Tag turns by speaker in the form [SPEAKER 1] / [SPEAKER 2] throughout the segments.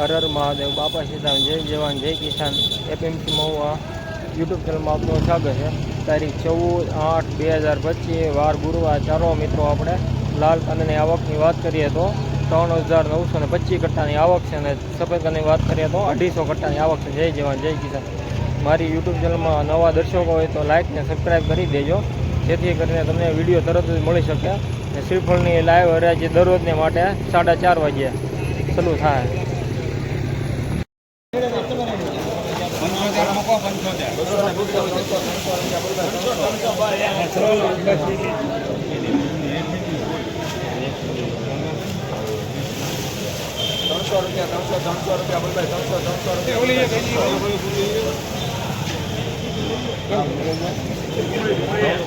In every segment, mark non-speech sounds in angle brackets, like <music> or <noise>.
[SPEAKER 1] હર હર મહાદેવ, બાપા સીતારામ, જય જવાન, જય કિસાન એપીએમસી મહુવા યુટ્યુબ ચેનલમાં આપનું સ્વાગત છે. તારીખ ચૌદ આઠ બે હજાર પચીસ, વાર ગુરુવાર. ચારો મિત્રો, આપણે લાલ કાંદાની આવકની વાત કરીએ તો ત્રણ હજાર નવસો ને પચીસ કટ્ટાની આવક છે અને સફેદ કાંદાની વાત કરીએ તો અઢીસો કટ્ટાની આવક છે. જય જવાન, જય કિસાન. મારી યુટ્યુબ ચેનલમાં નવા દર્શકો હોય તો લાઇક ને સબસ્ક્રાઈબ કરી દેજો. જેથી કરીને તમને વીડિયો તરત જ મળી શકે અને શ્રીફળની લાઈવ હરાજી દરરોજને માટે સાડા ચાર વાગ્યે ચાલુ થાય.
[SPEAKER 2] ત્રણસો રૂપિયા ત્રણસો ત્રણસો રૂપિયા બોલ ભાઈ ત્રણસો ત્રણસો રૂપિયા.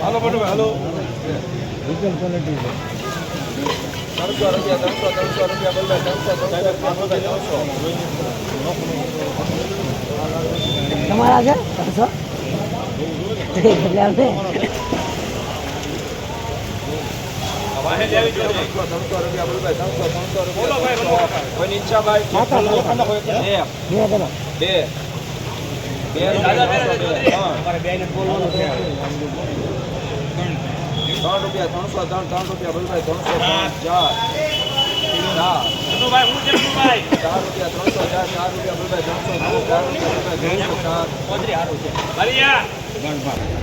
[SPEAKER 2] હાલો બટુ હાલો. ત્રણસો રૂપિયા ત્રણસો ત્રણસો રૂપિયા બોલ ભાઈ ત્રણસો ત્રણસો રૂપિયા બોલ ભાઈ ત્રણસો.
[SPEAKER 3] તમારા છે? ત્રણસો <laughs> એટલે અમે
[SPEAKER 2] ત્રણસો રૂપિયા બોલ ભાઈ ત્રણસો ત્રણસો રૂપિયા કોઈની ઈચ્છા ભાઈ એક
[SPEAKER 3] બે. કરો
[SPEAKER 2] બે. બે ત્રણ. રૂપિયા ત્રણસો ત્રણ ત્રણ રૂપિયા બોલ ભાઈ ત્રણસો ત્રણ ચાર. ચાર. ચાર રૂપિયા ત્રણસો ચાર ચાર રૂપિયા બોલ ભાઈ ત્રણસો ત્રણ ચાર રૂપિયા બોલ ભાઈ ત્રણસો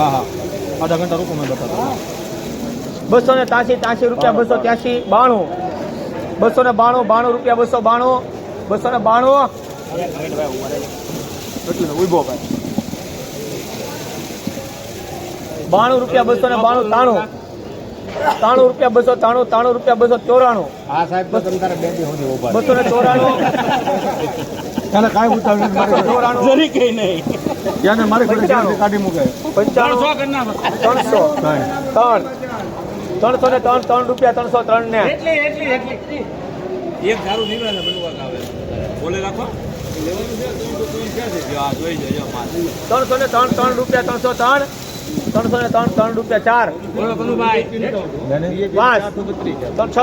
[SPEAKER 2] હા હા. આધા ઘંટા રૂપો મેં બતાવો
[SPEAKER 4] બસો ને ત્યાંસી ત્યાંસી રૂપિયા બસો ત્યાંસી, બાણું. બસો ને બાણું બાણું રૂપિયા બસો બાણું. બસો ને બાણું.
[SPEAKER 2] ઊભો ભાઈ.
[SPEAKER 4] બાણું રૂપિયા બસો ને બાણું, તાણું. તાણું રૂપિયા બસો તાણું તાણું રૂપિયા બસો ચોરાણું.
[SPEAKER 2] હા સાહેબ તો તમે તારે બે દી સુધી ઊભા
[SPEAKER 4] બસો ને ચોરાણું.
[SPEAKER 2] ચાલે કાંઈ ઉતાવળ
[SPEAKER 4] ચોરાણું.
[SPEAKER 2] જરી કઈ નહીં. ત્યાં મારે કાઢી મૂકે.
[SPEAKER 4] પંચાણું. ત્રણસો ત્રણ. ત્રણસો ને ત્રણ ત્રણ રૂપિયા ત્રણસો ત્રણ ને.
[SPEAKER 2] એક દારૂ નીકળે બોલે રાખો.
[SPEAKER 4] ત્રણસો ને ત્રણ ત્રણ રૂપિયા ત્રણસો ત્રણ. ત્રણસો ને ત્રણ ત્રણ રૂપિયા ચાર. પાંચ ત્રણ, છ,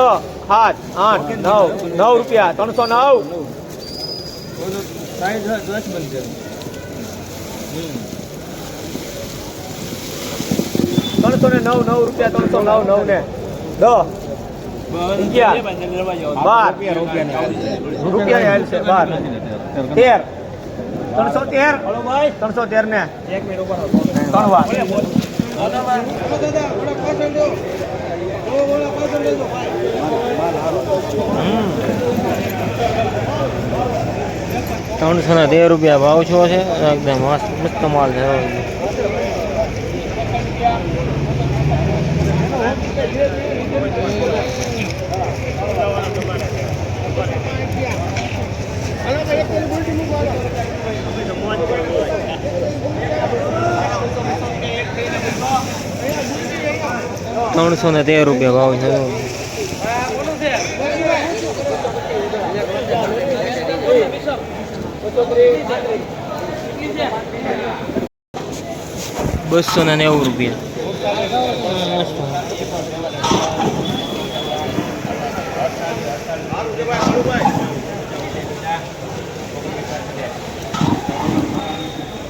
[SPEAKER 4] સાત, આઠ, નવ નવ રૂપિયા. ત્રણસો નવ. ત્રણસો ને નવ નવ રૂપિયા, ત્રણસો નવ નવ ને દસ. બાર. રૂપિયા બાર. તેર. ત્રણસો તેર. ત્રણસો તેર ને. ત્રણ વાર.
[SPEAKER 1] ત્રણસો ને તેર રૂપિયા ભાવ છો છે. એકદમ મસ્ત મસ્ત માલ છે. ત્રણસો ને તેર રૂપિયા ભાવ છે. બસો ને નેવું રૂપિયા.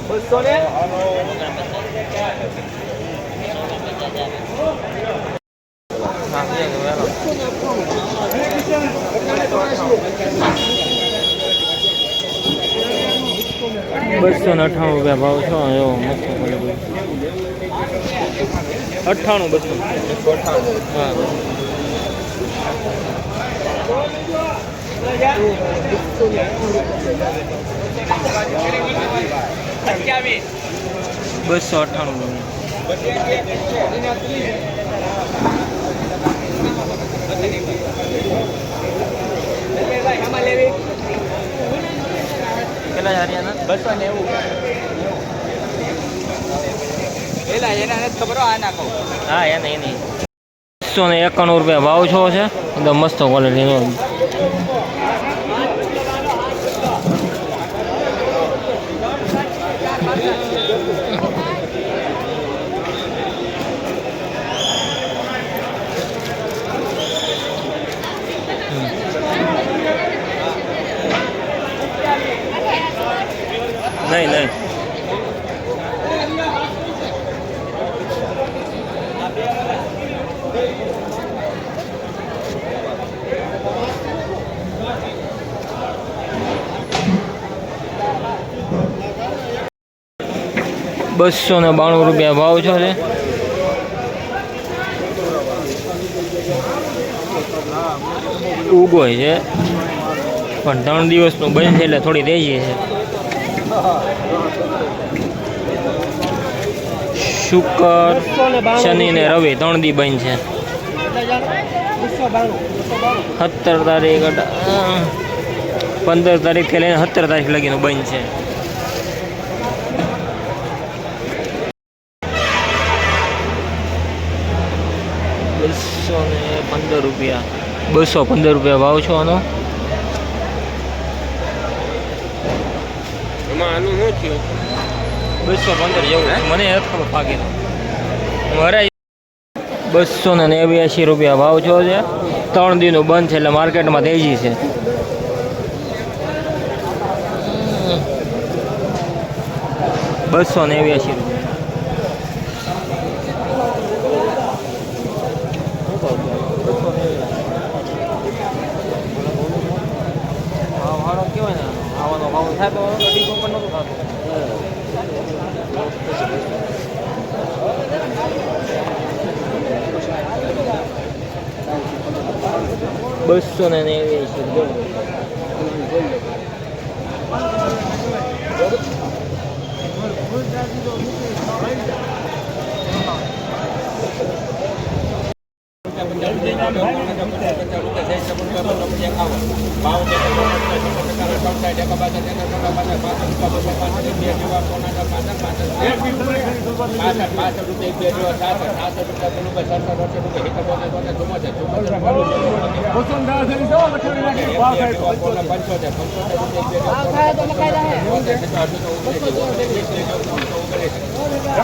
[SPEAKER 4] બસો ને
[SPEAKER 1] બસો ને અઠાણું રૂપિયા ભાવ છો એવો મસ્ત quality. અઠ્ઠાણું બસો હા બસો રૂપિયા કેટલા છે
[SPEAKER 2] બસો નેવું એલા એના નથી ખબર હો,
[SPEAKER 1] એને ને એકાણું રૂપિયા ભાવ છો છે. એકદમ મસ્ત ક્વોલિટીનો નહીં નહીં બસો ને બાણું રૂપિયા ભાવ છો છે ઉગોય છે. પણ ત્રણ દિવસનું બનશે એટલે થોડી તેજી છે. શુક્ર, શનિ ને રવિ ત્રણ દી બંધ છે. સત્તર તારીખ પંદર તારીખથી લઈને સત્તર તારીખ લગીનું બંધ છે. પંદર રૂપિયા. બસો પંદર રૂપિયા ભાવ છો આનો. બસો પંદર જેવું મને નથી પાકી હું બસો ને નેવ્યાસી રૂપિયા ભાવ છો છે. ત્રણ દિનનું બંધ છે એટલે માર્કેટમાં તેજી છે. બસો નેવ્યાસી રૂપિયા ભાવ કેવાય ને આવવાનો ભાવ થાય તો અઢીસો પણ નહોતું થતું બસો ને નેવ્યાસી
[SPEAKER 4] એમાં કઈ ખબર નહીં કાલની ભરતી છે તો આપ ભાઈ? ભાઈ ભાઈ ગમે ત્યાંથી લાવો કોઈ કે ના કે પૈસા નો જોવે કાંઈ ઘટે નહીં ભાઈ બસો દસ લખીને બસો દસ લખાવ્યા એક ઘટે નહીં ભનુભાઈ.
[SPEAKER 2] બે બે રૂપિયા બોલું બે રૂપિયા બે રૂપિયા એક બે જેવો પોણો તો બે રૂપિયા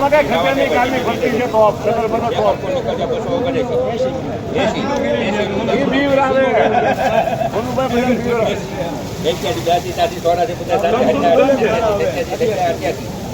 [SPEAKER 2] માટે ખજરની કાલની ભરતી છે
[SPEAKER 1] ટોપ ખજર
[SPEAKER 2] બધો ટોપ એ બીવ રાવે ભોનુભાઈ બધા બીવ રાવે એક્યાસી સાથી સોળાથી પચાસ સાથી અઠ્યાસી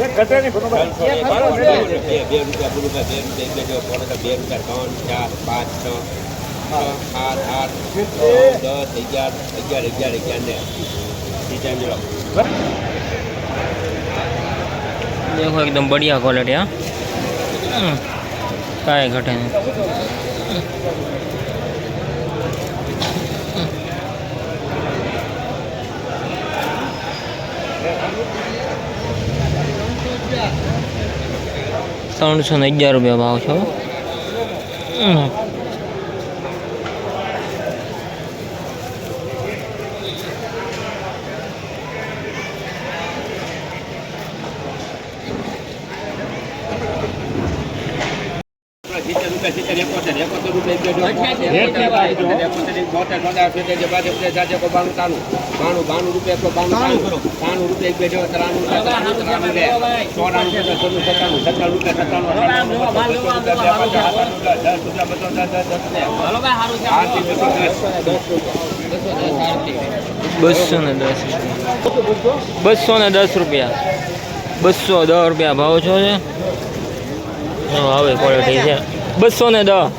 [SPEAKER 2] બાણું રૂપિયા રૂપિયા બે રૂપિયા ત્રાણું ત્રાણું લે ચોરાણું આઠ ચોરું સત્તાણું અગિયાર રૂપિયા સત્તાણું અઠાણું રૂપિયા દેખો એકદમ બે ક્વોલિટી દસ રૂપિયા ઘટે દસ દસ ને અગિયાર રૂપિયા ભાવ દસ
[SPEAKER 1] બસો ને દસ બસો ને દસ રૂપિયા. બસો દસ રૂપિયા ભાવ છો છે? હા, આવે ક્વોલિટી છે. બસો ને દસ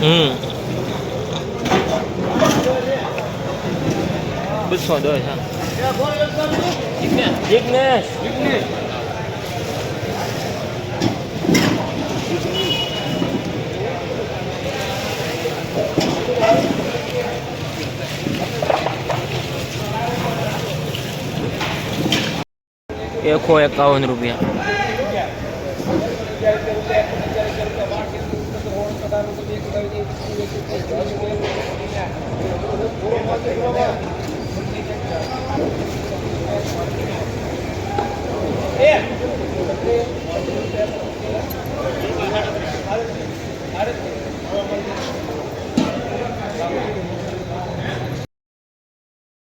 [SPEAKER 1] હમ. બસો દસ હા. એકસો એકાવન રૂપિયા.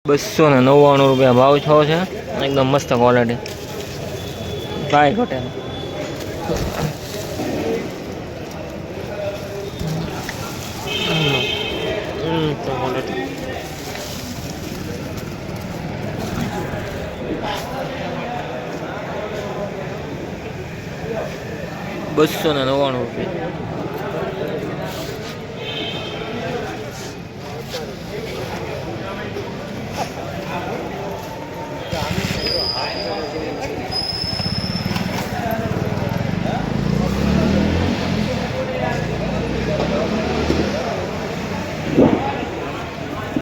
[SPEAKER 1] બસો ને નવ્વાણું રૂપિયા ભાવ છો છે. એકદમ મસ્ત ક્વોલિટી કાંઈ ઘટે નહીં. હમ, તો quality. બસો ને નવ્વાણું રૂપિયા